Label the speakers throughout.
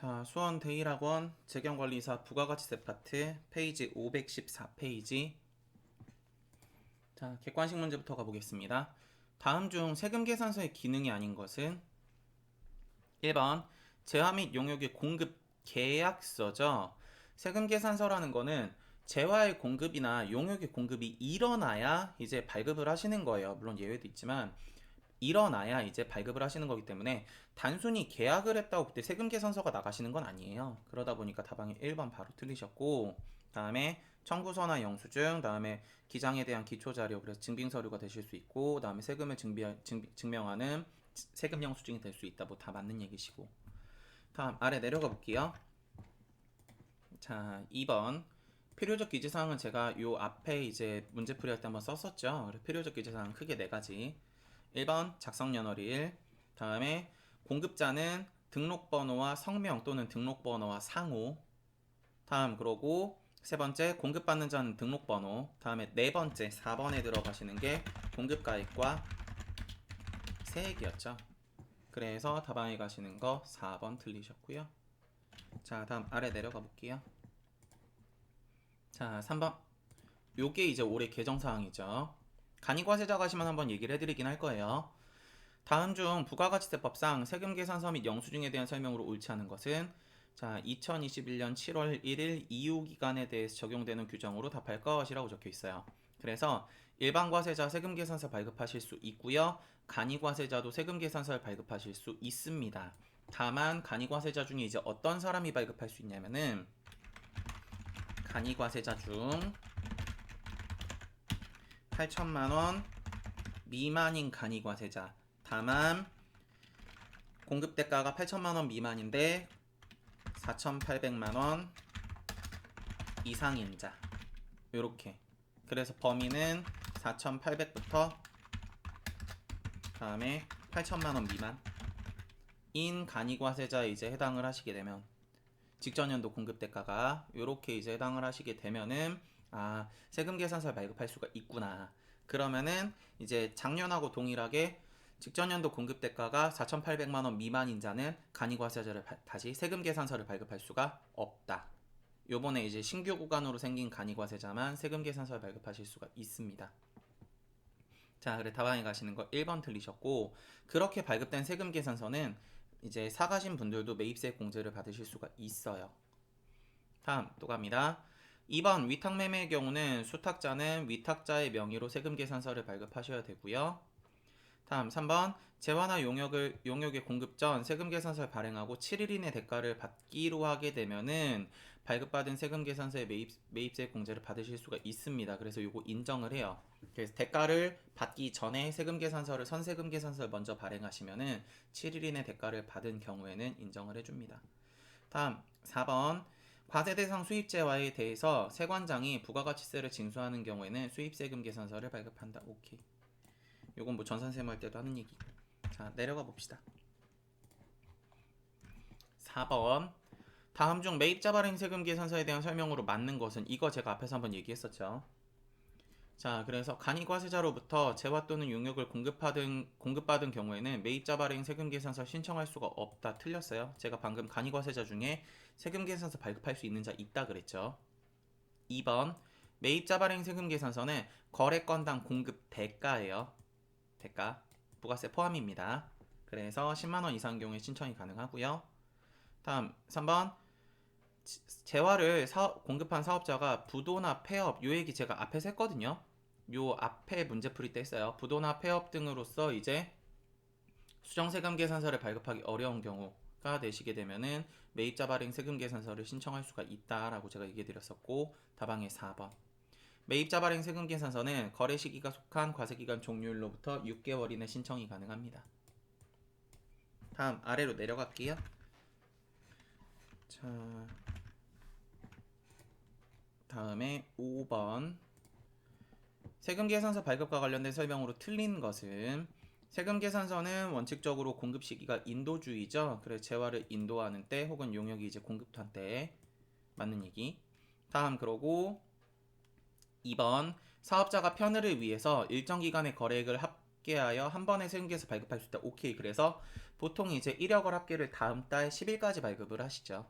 Speaker 1: 자, 수원 대일학원 재경관리사 부가가치세 파트 페이지 514페이지. 자, 객관식 문제부터 가보겠습니다. 다음 중 세금 계산서의 기능이 아닌 것은 1번 재화 및 용역의 공급 계약서죠. 세금 계산서라는 거는 재화의 공급이나 용역의 공급이 일어나야 이제 발급을 하시는 거예요. 물론 예외도 있지만 일어나야 이제 발급을 하시는 거기 때문에 단순히 계약을 했다고 그때 세금 계산서가 나가시는 건 아니에요. 그러다 보니까 다방이 1번 바로 틀리셨고 다음에 청구서나 영수증, 다음에 기장에 대한 기초 자료, 그래서 증빙 서류가 되실 수 있고, 다음에 세금을 증비, 증, 증명하는 세금 영수증이 될 수 있다. 뭐 다 맞는 얘기시고. 다음 아래 내려가 볼게요. 자, 2번 필요적 기재 사항은 제가 요 앞에 이제 문제 풀이 할 때 한번 썼었죠. 필요적 기재 사항 크게 네 가지. 1번 작성 연월일. 다음에 공급자는 등록번호와 성명 또는 등록번호와 상호. 다음 그러고 세 번째 공급받는 자는 등록번호. 다음에 네 번째 4번에 들어가시는 게 공급가액과 세액이었죠. 그래서 다방에 가시는 거 4번 틀리셨고요. 자, 다음 아래 내려가 볼게요. 자, 3번. 요게 이제 올해 개정 사항이죠. 간이과세자 가시면 한번 얘기를 해드리긴 할 거예요. 다음 중 부가가치세법상 세금 계산서 및 영수증에 대한 설명으로 옳지 않은 것은 자 2021년 7월 1일 이후 기간에 대해서 적용되는 규정으로 답할 것이라고 적혀 있어요. 그래서 일반 과세자 세금 계산서 발급하실 수 있고요. 간이 과세자도 세금 계산서를 발급하실 수 있습니다. 다만 간이 과세자 중에 이제 어떤 사람이 발급할 수 있냐면은 간이 과세자 중 8천만 원 미만인 간이 과세자. 다만 공급 대가가 8천만 원 미만인데 4,800만 원 이상인 자. 요렇게. 그래서 범위는 4,800부터 다음에 8천만 원 미만 인 간이과세자에 이제 해당을 하시게 되면 직전 연도 공급 대가가 요렇게 이제 해당을 하시게 되면은 아 세금 계산서 발급할 수가 있구나 그러면은 이제 작년하고 동일하게 직전 연도 공급 대가가 4,800만 원 미만인 자는 간이과세자를 바- 다시 세금 계산서를 발급할 수가 없다. 요번에 이제 신규 구간으로 생긴 간이과세자만 세금 계산서를 발급하실 수가 있습니다. 자, 그래 다방에 가시는 거 1번 틀리셨고 그렇게 발급된 세금 계산서는 이제 사가신 분들도 매입세 공제를 받으실 수가 있어요. 다음 또 갑니다. 2번 위탁 매매의 경우는 수탁자는 위탁자의 명의로 세금 계산서를 발급하셔야 되고요. 다음 3번 재화나 용역을 용역의 공급 전 세금 계산서를 발행하고 7일 이내 대가를 받기로 하게 되면은 발급받은 세금 계산서의 매입 매입세 공제를 받으실 수가 있습니다. 그래서 요거 인정을 해요. 그래서 대가를 받기 전에 세금 계산서를 선세금 계산서를 먼저 발행하시면은 7일 이내 대가를 받은 경우에는 인정을 해줍니다. 다음 4번 과세 대상 수입재화에 대해서 세관장이 부가가치세를 징수하는 경우에는 수입세금 계산서를 발급한다. 오케이. 요건 뭐 전산세무 할 때도 하는 얘기고. 자, 내려가 봅시다. 4번. 다음 중 매입자 발행 세금 계산서에 대한 설명으로 맞는 것은 이거 제가 앞에서 한번 얘기했었죠. 자, 그래서 간이과세자로부터 재화 또는 용역을 공급받은 공급받은 경우에는 매입자 발행 세금 계산서 신청할 수가 없다. 틀렸어요. 제가 방금 간이과세자 중에 세금 계산서 발급할 수 있는 자 있다 그랬죠. 2번. 매입자 발행 세금 계산서는 거래 건당 공급 대가예요. 대가 부가세 포함입니다. 그래서 10만 원 이상 경우에 신청이 가능하고요. 다음 3번 지- 재화를 사업- 공급한 사업자가 부도나 폐업 요 얘기 제가 앞에서 했거든요. 요 앞에 문제풀이 때 했어요. 부도나 폐업 등으로서 이제 수정세금 계산서를 발급하기 어려운 경우가 되시게 되면은 매입자 발행 세금 계산서를 신청할 수가 있다라고 제가 얘기해 드렸었고 다방의 4번 매입자 발행 세금 계산서는 거래 시기가 속한 과세 기간 종료일로부터 6개월 이내 신청이 가능합니다. 다음 아래로 내려갈게요. 자, 다음에 5번 세금 계산서 발급과 관련된 설명으로 틀린 것은 세금 계산서는 원칙적으로 공급 시기가 인도주의죠. 그래서 재화를 인도하는 때 혹은 용역이 이제 공급한 때 맞는 얘기. 다음 그러고 2번 사업자가 편의를 위해서 일정 기간의 거래액을 합계하여 한 번에 세금 계산 발급할 수 있다. 오케이. 그래서 보통 이제 이력을 합계를 다음 달 10일까지 발급을 하시죠.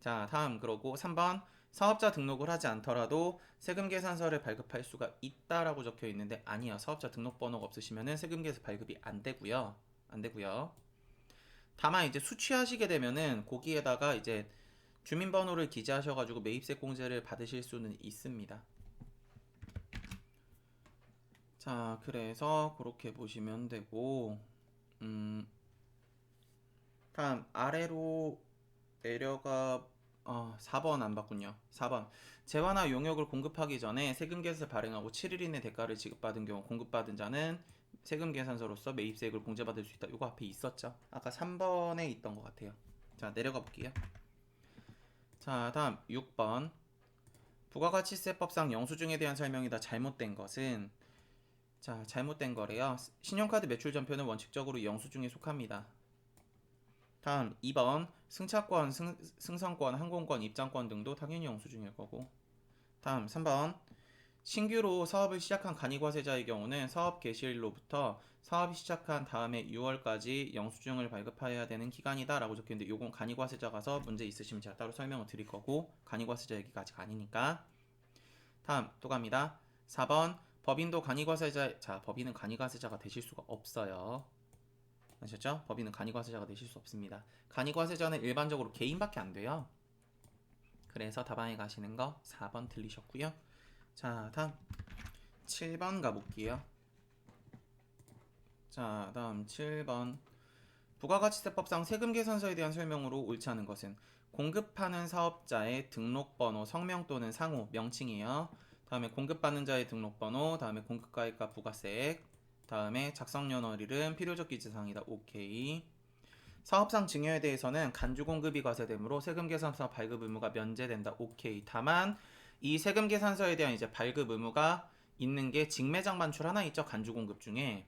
Speaker 1: 자, 다음 그러고 3번 사업자 등록을 하지 않더라도 세금 계산서를 발급할 수가 있다라고 적혀 있는데 아니요. 사업자 등록번호가 없으시면은 세금 계산 발급이 안 되고요. 안 되고요. 다만 이제 수취하시게 되면은 거기에다가 이제 주민번호를 기재하셔 가지고 매입세 공제를 받으실 수는 있습니다. 자, 그래서 그렇게 보시면 되고, 음, 다음 아래로 내려가 어, 4번 안 봤군요. 4번 재화나 용역을 공급하기 전에 세금 계산서 발행하고 7일 이내 대가를 지급받은 경우 공급받은 자는 세금 계산서로서 매입세액을 공제받을 수 있다. 이거 앞에 있었죠. 아까 3번에 있던 것 같아요. 자 내려가 볼게요. 자 다음 6번 부가가치세법상 영수증에 대한 설명이 다. 잘못된 것은 자 잘못된 거래요. 신용카드 매출 전표는 원칙적으로 영수증에 속합니다. 다음 2번 승차권, 승, 승선권, 항공권, 입장권 등도 당연히 영수 증일 거고. 다음 3번 신규로 사업을 시작한 간이과세자의 경우는 사업 개시일로부터 사업이 시작한 다음에 6월까지 영수증을 발급해야 되는 기간이다 라고 적혀있는데 요건 간이과세자 가서 문제 있으시면 제가 따로 설명을 드릴 거고 간이과세자 얘기가 아직 아니니까. 다음 또 갑니다. 4번 법인도 간이과세자 자 법인은 간이과세자가 되실 수가 없어요 아셨죠? 법인은 간이과세자가 되실 수 없습니다. 간이과세자는 일반적으로 개인밖에 안 돼요. 그래서 답안에 가시는 거 4번 틀리셨고요. 자, 다음 7번 가볼게요. 자, 다음 7번 부가가치세법상 세금 계산서에 대한 설명으로 옳지 않은 것은 공급하는 사업자의 등록번호, 성명 또는 상호, 명칭이에요. 다음에 공급받는 자의 등록번호, 다음에 공급가액과 부가세액, 다음에 작성 연월 이름 필요적 기재사항이다. 오케이. 사업상 증여에 대해서는 간주 공급이 과세되므로 세금 계산서 발급 의무가 면제된다. 오케이. 다만 이 세금 계산서에 대한 이제 발급 의무가 있는 게 직매장 반출 하나 있죠. 간주 공급 중에.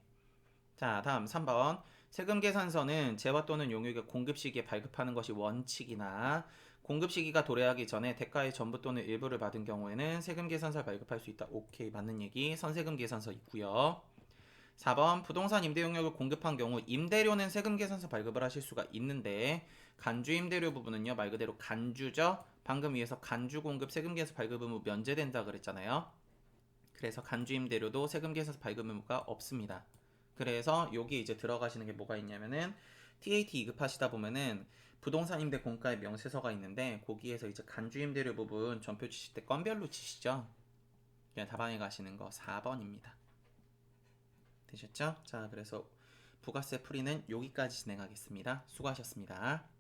Speaker 1: 자, 다음 3번. 세금 계산서는 재화 또는 용역의 공급 시기에 발급하는 것이 원칙이나 공급 시기가 도래하기 전에 대가의 전부 또는 일부를 받은 경우에는 세금 계산서 발급할 수 있다. 오케이. 맞는 얘기. 선세금 계산서 있고요. 4번 부동산 임대 용역을 공급한 경우 임대료는 세금 계산서 발급을 하실 수가 있는데 간주 임대료 부분은요 말 그대로 간주죠? 방금 위에서 간주 공급 세금 계산 발급 의무 면제된다 그랬잖아요. 그래서 간주 임대료도 세금 계산서 발급 의무가 없습니다. 그래서 여기 이제 들어가시는 게 뭐가 있냐면은 TAT 이급하시다 보면은 부동산 임대 공가의 명세서가 있는데 거기에서 이제 간주 임대료 부분 전표 치실 때 건별로 치시죠. 그냥 답안에 가시는 거 4번입니다 되셨죠? 자, 그래서 부가세 풀이는 여기까지 진행하겠습니다. 수고하셨습니다.